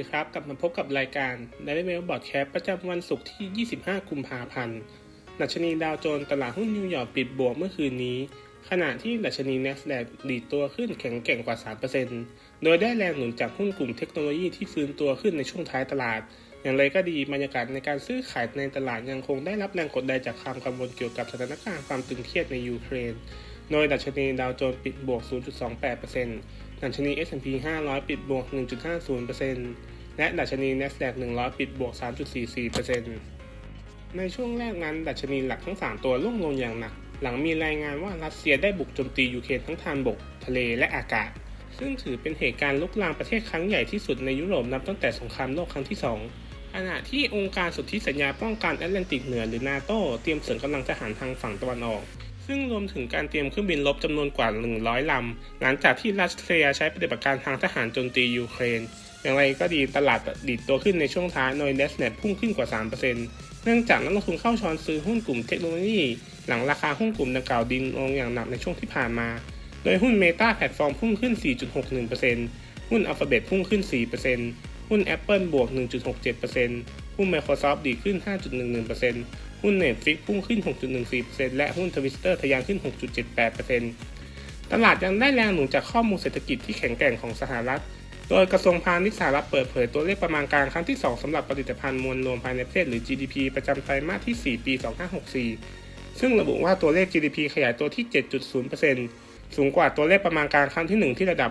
ดีครับ กลับมาพบกับรายการ Daily Mail Broadcast ประจำวันศุกร์ที่ 25 กุมภาพันธ์ดัชนีดาวโจนส์ตลาดหุ้นนิวยอร์กปิดบวกเมื่อคืนนี้ ขณะที่ดัชนี NASDAQ ดีดตัวขึ้นแข็งแกร่งกว่า 3%โดยได้แรงหนุนจากหุ้นกลุ่มเทคโนโลยีที่ฟื้นตัวขึ้นในช่วงท้ายตลาด อย่างไรก็ดีบรรยากาศในการซื้อขายในตลาดยังคงได้รับแรงกดดันจากความกังวลเกี่ยวกับสถานการณ์ความตึงเครียดในยูเครน โดยดัชนีดาวโจนส์ปิดบวก 0.28%ดัชนี S&P 500 ปิดบวก 1.50% และดัชนี NASDAQ 100 ปิดบวก 3.44%ในช่วงแรกนั้น ดัชนีหลักทั้ง 3 ตัวล่วงลงอย่างหนัก หลังมีรายงานว่ารัสเซียได้บุกโจมตียูเครนทั้งทางบก ทะเลและอากาศ ซึ่งถือเป็นเหตุการณ์ลุกลามประเทศครั้งใหญ่ที่สุดในยุโรปนับตั้งแต่สงครามโลกครั้งที่ 2ขณะที่องค์การสนธิสัญญาป้องกันแอตแลนติกเหนือหรือนาโตเตรียมเสริมกำลังทหารทางฝั่งตะวันออก ซึ่งรวมถึงการเตรียมเครื่องบินรบจำนวนกว่า 100 ลำ หลังจากที่รัสเซียใช้ปฏิบัติการทางทหารโจมตียูเครน อย่างไรก็ดีตลาดดีดตัวขึ้นในช่วงท้ายโดยเดสเน็ตพุ่งขึ้นกว่า 3%เนื่องจากนักลงทุนเข้าช้อนซื้อหุ้นกลุ่มเทคโนโลยี หลังราคาหุ้นกลุ่มดังกล่าวดินลงอย่างหนักในช่วงที่ผ่านมา โดยหุ้น Meta แพลตฟอร์มพุ่งขึ้น 4.61%หุ้น Alphabet พุ่งขึ้น 4%หุ้น Apple บวก 1.67%หุ้น Microsoft ดีขึ้น 5.11%หุ้น Netflix พุ่งขึ้น 6.14%และหุ้น Twitter ทะยานขึ้น 6.78%ตลาดยังได้แรงหนุนจากข้อมูลเศรษฐกิจที่แข็งแกร่งของสหรัฐ โดยกระทรวงพาณิชย์สหรัฐเปิดเผยตัวเลขประมาณการครั้งที่ 2สำหรับผลิตภัณฑ์มวลรวมภายในประเทศหรือ GDP ประจำไตรมาสที่ 4 ปี 2564 ซึ่งระบุว่าตัวเลข GDP ขยายตัวที่ 7.0%สูงกว่าตัวเลขประมาณการครั้งที่ 1 ที่ระดับ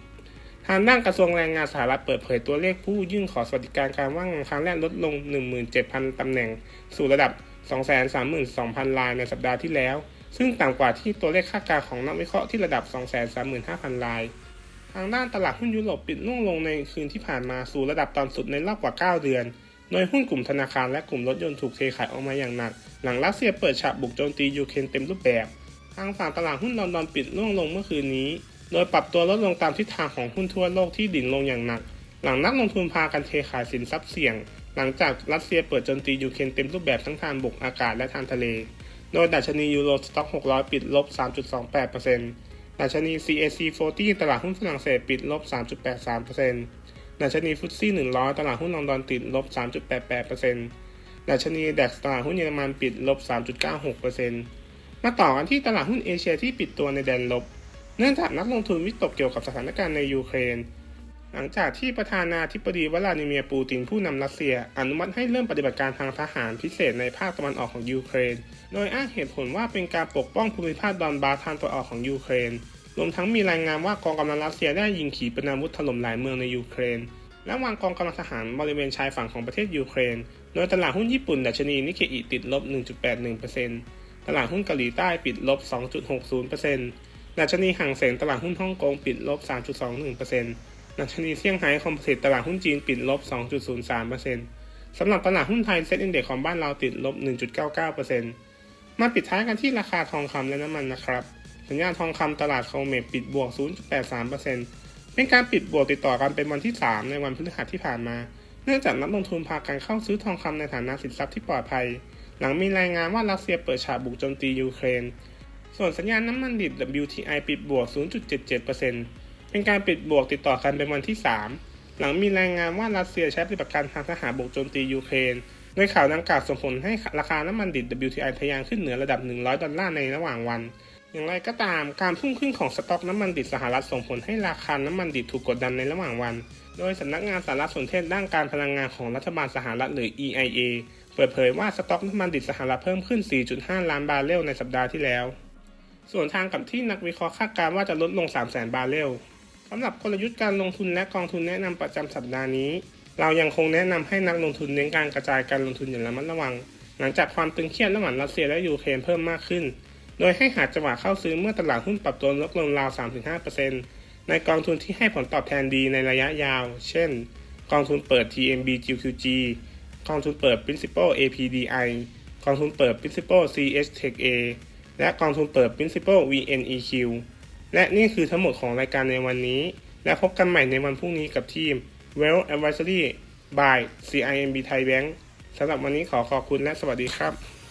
6.9%ทางด้านกระทรวงแรงงานสหรัฐเปิดเผยตัวเลขผู้ยื่นขอสวัสดิการการว่างงานครั้งแรกลดลง 17,000 ตำแหน่ง สู่ระดับ 232,000 รายในสัปดาห์ที่แล้ว ซึ่งต่ำกว่าที่ตัวเลขคาดการณ์ของนักวิเคราะห์ที่ระดับ 235,000 ราย ทางด้านตลาดหุ้นยุโรปปิดร่วงลงในคืนที่ผ่านมาสู่ระดับต่ำสุดในรอบกว่า 9 เดือน โดยหุ้นกลุ่มธนาคารและกลุ่มรถยนต์ถูกเทขายออกมาอย่างหนัก หลังรัสเซียเปิดฉากบุกโจมตียูเครนเต็มรูปแบบ ทางฝั่งตลาดหุ้นลอนดอนปิดร่วงลงเมื่อคืนนี้ โดยปรับตัวลดลงตามทิศทางของหุ้นทั่วโลกที่ดิ่งลงอย่างหนัก หลังนักลงทุนพากันเทขายสินทรัพย์เสี่ยง หลังจากรัสเซียเปิดโจมตียูเครนเต็มรูปแบบทั้งทางบกอากาศและทางทะเล โดยดัชนียูโรสต็อก 600 ปิดลบ 3.28% ดัชนี CAC 40 ตลาดหุ้นฝรั่งเศสปิดลบ 3.83%ดัชนีฟุตซี่ 100 ตลาดหุ้นลอนดอนติดลบ 3.88%ดัชนีดัคตลาดหุ้นเยอรมันปิดลบ 3.96%มาต่อกันที่ตลาดหุ้นเอเชียที่ปิดตัวในแดนลบ เนื่องจากนักลงทุนวิตกเกี่ยวกับสถานการณ์ในยูเครน หลังจากที่ประธานาธิบดีวลาดิเมียร์ปูตินผู้นำรัสเซีย อนุมัติให้เริ่มปฏิบัติการทางทหารพิเศษในภาคตะวันออกของยูเครน โดยอ้างเหตุผลว่าเป็นการปกป้องภูมิภาคดอนบาสทางตะวันออกของยูเครน รวมทั้งมีรายงานว่ากองกำลังรัสเซียได้ยิงขีปนาวุธถล่มหลายเมืองในยูเครน และวางกองกำลังทหารบริเวณชายฝั่งของประเทศยูเครน โดยตลาดหุ้นญี่ปุ่นดัชนีนิเคอิติดลบ 1.81%ตลาดหุ้นเกาหลีใต้ปิดลบ 2.60%ดัชนีห่างเสงตลาดหุ้นฮ่องกงปิดลบ 3.21% ดัชนีเซี่ยงไฮ้คอมโพสิตตลาดหุ้นจีนปิดลบ 2.03%สำหรับตลาดหุ้นไทยเซ็ตอินเด็กซ์ของบ้านเราติดลบ 1.99%มาปิดท้ายกันที่ราคาทองคำและน้ำมันนะครับ สัญญาณทองคำตลาดโคเมดปิดบวก 0.83%เป็นการปิดบวกติดต่อกันเป็นวันที่ 3 ในวันพฤหัสที่ผ่านมา เนื่องจากนักลงทุนพากันเข้าซื้อทองคำในฐานะสินทรัพย์ที่ปลอดภัย หลังมีรายงานว่ารัสเซียเปิดฉากบุกโจมตียูเครน ส่วนสัญญาณน้ำมันดิบ WTI ปิดบวก 0.77% เป็นการปิดบวกติดต่อกันเป็นวันที่ 3 หลังมีรายงานว่ารัสเซียใช้ปฏิบัติการทางทหารบุกโจมตียูเครนโดยข่าวดังกล่าวส่งผลให้ราคาน้ำมันดิบ WTI ทะยานขึ้นเหนือระดับ 100 ดอลลาร์ในระหว่างวัน อย่างไรก็ตามการพุ่งขึ้นของสต็อกน้ำมันดิบสหรัฐส่งผลให้ราคาน้ำมันดิบถูกกดดันในระหว่างวัน โดยสำนักงานสารสนเทศด้านการพลังงานของรัฐบาลสหรัฐหรือ EIA เปิดเผยว่าสต็อกน้ำมันดิบสหรัฐเพิ่มขึ้น 4.5 ล้านบาร์เรลในสัปดาห์ที่แล้ว ส่วนทางกับที่นักวิเคราะห์คาดการณ์ว่าจะลดลง 300,000 บาร์เรล สำหรับกลยุทธ์การลงทุนและกองทุนแนะนำประจำสัปดาห์นี้ เรายังคงแนะนำให้นักลงทุนเน้นการกระจายการลงทุนอย่างระมัดระวัง หลังจากความตึงเครียดระหว่างรัสเซียและยูเครนเพิ่มมากขึ้น โดยให้หาจังหวะเข้าซื้อเมื่อตลาดหุ้นปรับตัวลดลงราว 3-5%ในกองทุนที่ให้ผลตอบแทนดีในระยะยาว เช่น กองทุนเปิด TMB GQG กองทุนเปิด Principal APDI กองทุนเปิด Principal CS Tech A และกองทุนเปิด Principal VNEQ และนี่คือทั้งหมดของรายการในวันนี้ และพบกันใหม่ในวันพรุ่งนี้กับทีม Well Advisory by CIMB Thai Bank สำหรับวันนี้ขอขอบคุณและสวัสดีครับ